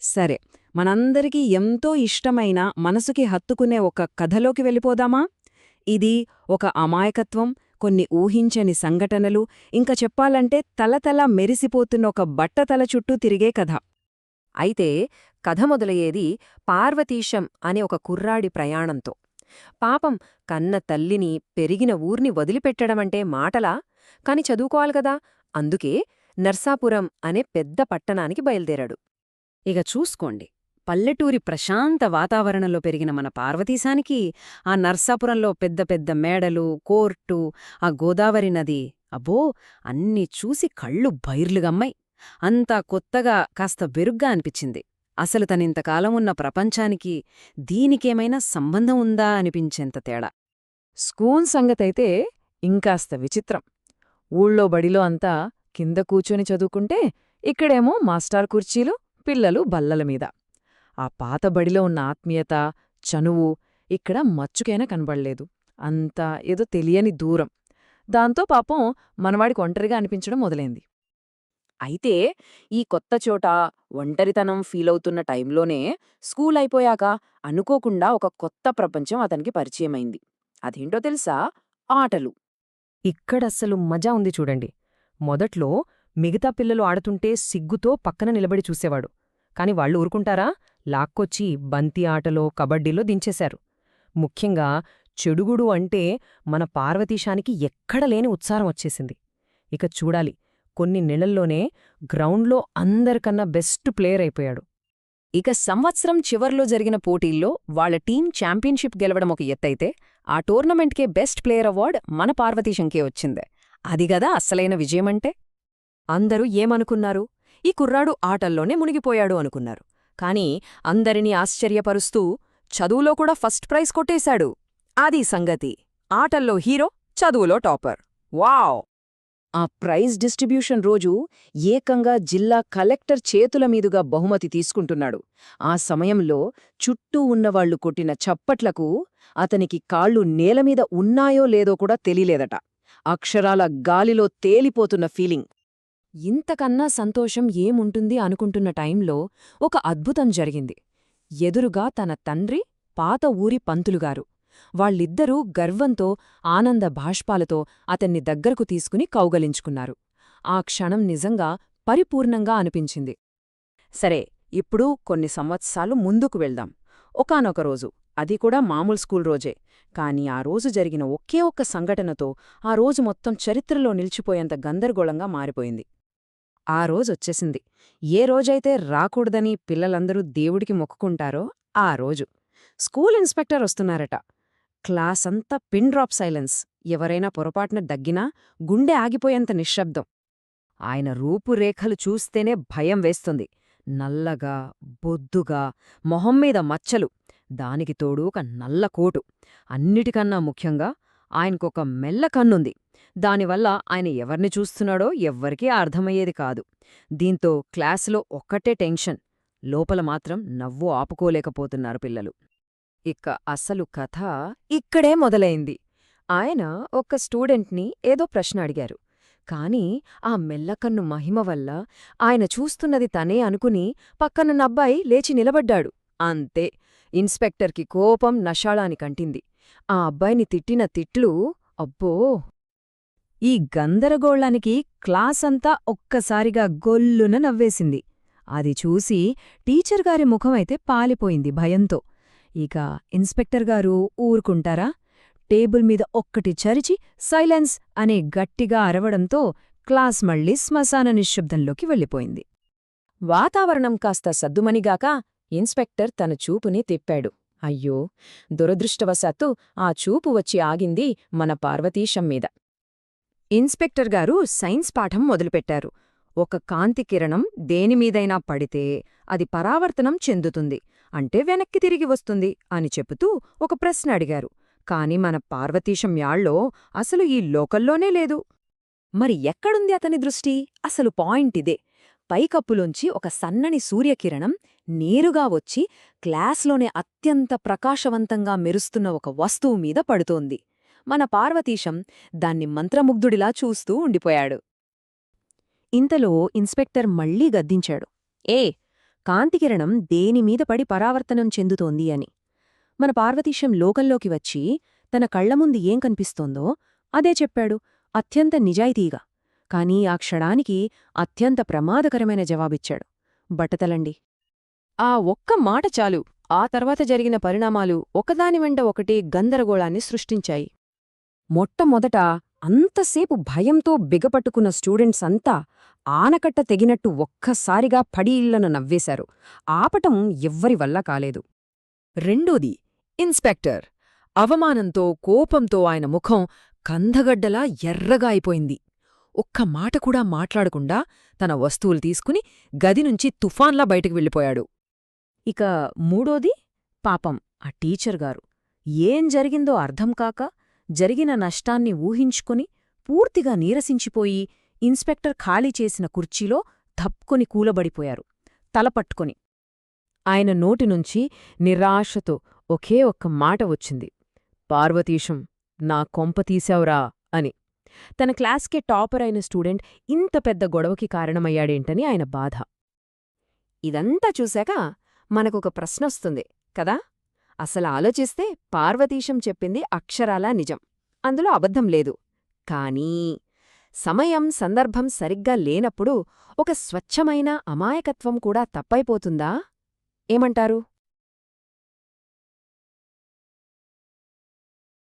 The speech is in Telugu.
సరే మనందరికీ ఎంతో ఇష్టమైన మనసుకి హత్తుకునే ఒక కథలోకి వెళ్ళిపోదామా? ఇది ఒక అమాయకత్వం కొన్ని ఊహించని సంఘటనలు ఇంకా చెప్పాలంటే తలతల మెరిసిపోతున్న ఒక బట్టతల చుట్టూ తిరిగే కథ. అయితే కథ మొదలయ్యేది పార్వతీశం అనే ఒక కుర్రాడి ప్రయాణంతో. పాపం కన్న తల్లిని పెరిగిన ఊర్ని వదిలిపెట్టడమంటే మాటలా? కాని చదువుకోవాలి కదా? అందుకే నర్సాపురం అనే పెద్ద పట్టణానికి బయలుదేరాడు. ఇక చూసుకోండి పల్లెటూరి ప్రశాంత వాతావరణంలో పెరిగిన మన పార్వతీశానికి ఆ నర్సాపురంలో పెద్ద పెద్ద మేడలు కోర్టు ఆ గోదావరి నది అబ్బో! అన్నీ చూసి కళ్ళు బైర్లుగమ్మాయి. అంతా కొత్తగా కాస్త బెరుగ్గా అనిపించింది. అసలు తనింతకాలం ఉన్న ప్రపంచానికి దీనికేమైనా సంబంధం ఉందా అనిపించేంత తేడా. స్కూన్ సంగతైతే ఇంకాస్త విచిత్రం. ఊళ్ళో బడిలో అంతా కింద కూర్చొని చదువుకుంటే ఇక్కడేమో మాస్టార్ కుర్చీలు పిల్లలు బల్లలమీద ఆ పాత బడిలో ఉన్న ఆత్మీయత చనువు ఇక్కడ మచ్చుకైనా కనబడలేదు. అంతా ఏదో తెలియని దూరం. దాంతో పాపం మనవాడికి ఒంటరిగా అనిపించడం మొదలైంది. అయితే ఈ కొత్త చోట ఒంటరితనం ఫీలవుతున్న టైంలోనే స్కూల్ అయిపోయాక అనుకోకుండా ఒక కొత్త ప్రపంచం అతనికి పరిచయమైంది. అదేంటో తెలుసా? ఆటలు. ఇక్కడస్సలు మజా ఉంది చూడండి. మొదట్లో మిగతా పిల్లలు ఆడుతుంటే సిగ్గుతో పక్కన నిలబడి చూసేవాడు. కాని వాళ్ళు ఊరుకుంటారా? లాక్కొచ్చి బంతి ఆటలో కబడ్డీలో దించేశారు. ముఖ్యంగా చెడుగుడు అంటే మన పార్వతీశానికి ఎక్కడలేని ఉత్సాహం వచ్చేసింది. ఇక చూడాలి కొన్ని నెలల్లోనే గ్రౌండ్లో అందరికన్నా బెస్ట్ ప్లేయర్ అయిపోయాడు. ఇక సంవత్సరం చివర్లో జరిగిన పోటీల్లో వాళ్ళ టీం ఛాంపియన్షిప్ గెలవడం ఒక ఎత్తైతే ఆ టోర్నమెంట్కే బెస్ట్ ప్లేయర్ అవార్డ్ మన పార్వతీశంకే వచ్చిందే. అదిగదా అస్సలైన విజయమంటే? అందరూ ఏమనుకున్నారు? ఈ కుర్రాడు ఆటల్లోనే మునిగిపోయాడు అనుకున్నారు. కాని అందరినీ ఆశ్చర్యపరుస్తూ చదువులో కూడా ఫస్ట్ ప్రైజ్ కొట్టేశాడు. అది సంగతి. ఆటల్లో హీరో చదువులో టాపర్. వావ్! ఆ ప్రైజ్ డిస్ట్రిబ్యూషన్ రోజు ఏకంగా జిల్లా కలెక్టర్ చేతుల మీదుగా బహుమతి తీసుకుంటున్నాడు. ఆ సమయంలో చుట్టూ ఉన్నవాళ్ళు కొట్టిన చప్పట్లకు అతనికి కాళ్ళు నేలమీద ఉన్నాయో లేదో కూడా తెలియలేదట. అక్షరాల గాలిలో తేలిపోతున్న ఫీలింగ్. ఇంతకన్నా సంతోషం ఏముంటుంది అనుకుంటున్న టైంలో ఒక అద్భుతం జరిగింది. ఎదురుగా తన తండ్రి పాత ఊరి పంతులుగారు. వాళ్ళిద్దరూ గర్వంతో ఆనంద భాష్పాలతో అతన్ని దగ్గరకు తీసుకుని కౌగలించుకున్నారు. ఆ క్షణం నిజంగా పరిపూర్ణంగా అనిపించింది. సరే ఇప్పుడు కొన్ని సంవత్సరాలు ముందుకు వెళ్దాం. ఒకానొక రోజు. అది కూడా మామూలు స్కూల్ రోజే. కాని ఆ రోజు జరిగిన ఒకే ఒక్క సంఘటనతో ఆ రోజు మొత్తం చరిత్రలో నిలిచిపోయేంత గందరగోళంగా మారిపోయింది. ఆ రోజొచ్చేసింది ఏ రోజైతే రాకూడదని పిల్లలందరూ దేవుడికి మొక్కుకుంటారో ఆ రోజు. స్కూల్ ఇన్స్పెక్టర్ వస్తున్నారట. క్లాస్ అంతా పిన్ డ్రాప్ సైలెన్స్. ఎవరైనా పొరపాటున దగ్గినా గుండె ఆగిపోయేంత నిశ్శబ్దం. ఆయన రూపురేఖలు చూస్తేనే భయం వేస్తుంది. నల్లగా బొద్దుగా మొహమ్మీద మచ్చలు. దానికి తోడు ఒక నల్ల కోటు. అన్నిటికన్నా ముఖ్యంగా ఆయనకొక మెల్ల కన్నుంది. దానివల్ల ఆయన ఎవర్ని చూస్తున్నాడో ఎవ్వరికీ అర్థమయ్యేది కాదు. దీంతో క్లాసులో ఒక్కటే టెన్షన్. లోపల మాత్రం నవ్వు ఆపుకోలేకపోతున్నారు పిల్లలు. ఇక అసలు కథ ఇక్కడే మొదలైంది. ఆయన ఒక్క స్టూడెంట్ని ఏదో ప్రశ్న అడిగారు. కాని ఆ మెల్లకన్ను మహిమ వల్ల ఆయన చూస్తున్నది తనే అనుకుని పక్కనున్నబ్బాయి లేచి నిలబడ్డాడు. అంతే ఇన్స్పెక్టర్కి కోపం నషాళానికంటింది. ఆ అబ్బాయిని తిట్టిన తిట్లు అబ్బో! ఈ గందరగోళానికి క్లాసంతా ఒక్కసారిగా గొల్లున నవ్వేసింది. అది చూసి టీచర్గారి ముఖమైతే పాలిపోయింది భయంతో. ఇక ఇన్స్పెక్టర్ గారు ఊరుకుంటారా? టేబుల్ మీద ఒక్కటి చరిచి సైలెన్స్ అనే గట్టిగా అరవడంతో క్లాస్ మళ్ళీ శ్మశాన నిశ్శబ్దంలోకి వెళ్ళిపోయింది. వాతావరణం కాస్త సద్దుమనిగాక ఇన్స్పెక్టర్ తన చూపుని తిప్పాడు. అయ్యో దురదృష్టవశాత్తు ఆ చూపు వచ్చి ఆగింది మన పార్వతీశం మీద. ఇన్స్పెక్టర్ గారు సైన్స్ పాఠం మొదలుపెట్టారు. ఒక కాంతి కిరణం దేనిమీదైనా పడితే అది పరావర్తనం చెందుతుంది. అంటే వెనక్కి తిరిగి వస్తుంది అని చెబుతూ ఒక ప్రశ్న అడిగారు. కాని మన పార్వతీశం యాళ్ళో అసలు ఈ లోకల్లోనే లేదు. మరి ఎక్కడుంది అతని దృష్టి? అసలు పాయింటిదే పైకప్పులోంచి ఒక సన్నని సూర్యకిరణం నేరుగా వచ్చి క్లాస్లోనే అత్యంత ప్రకాశవంతంగా మెరుస్తున్న ఒక వస్తువు మీద పడుతోంది. మన పార్వతీశం దాన్ని మంత్రముగ్ధుడిలా చూస్తూ ఉండిపోయాడు. ఇంతలో ఇన్స్పెక్టర్ మళ్ళీ గద్దించాడు. ఏ కాంతికిరణం దేనిమీద పడి పరావర్తనం చెందుతోంది అని. మన పార్వతీశం లోకంలోకి వచ్చి తన కళ్ళముందు ఏం కనిపిస్తోందో అదే చెప్పాడు. అత్యంత నిజాయితీగా. కాని ఆ క్షణానికి అత్యంత ప్రమాదకరమైన జవాబిచ్చాడు. బట్టతలండి. ఆ ఒక్క మాట చాలు. ఆ తర్వాత జరిగిన పరిణామాలు ఒకదాని వెంట ఒకటి గందరగోళాన్ని సృష్టించాయి. మొట్టమొదట అంతసేపు భయంతో బిగపట్టుకున్న స్టూడెంట్స్ అంతా ఆనకట్ట తెగినట్టు ఒక్కసారిగా పడీళ్ళను నవ్వేశారు. ఆపటం ఎవ్వరి వల్ల కాలేదు. రెండోది ఇన్స్పెక్టర్. అవమానంతో కోపంతో ఆయన ముఖం కందగడ్డలా ఎర్రగా అయిపోయింది. ఒక్క మాట కూడా మాట్లాడకుండా తన వస్తువులు తీసుకుని గది నుంచి తుఫాన్లా బయటకు వెళ్ళిపోయాడు. ఇక మూడోది పాపం ఆ టీచర్ గారు. ఏం జరిగిందో అర్థం కాక జరిగిన నష్టాన్ని ఊహించుకుని పూర్తిగా నీరసించిపోయి ఇన్స్పెక్టర్ ఖాళీ చేసిన కుర్చీలో ధప్పుకొని కూలబడిపోయారు. తలపట్టుకొని ఆయన నోటినుంచి నిరాశతో ఒకే ఒక్క మాట వచ్చింది. పార్వతీశం నా కొంప తీశావురా అని. తన క్లాస్కే టాపర్ అయిన స్టూడెంట్ ఇంత పెద్ద గొడవకి కారణమయ్యాడేంటని ఆయన బాధ. ఇదంతా చూశాక మనకొక ప్రశ్నొస్తుంది కదా? అసలు ఆలోచిస్తే పార్వతీశం చెప్పింది అక్షరాలా నిజం. అందులో అబద్ధం లేదు. కానీ సమయం సందర్భం సరిగ్గా లేనప్పుడు ఒక స్వచ్ఛమైన అమాయకత్వం కూడా తప్పైపోతుందా? ఏమంటారు?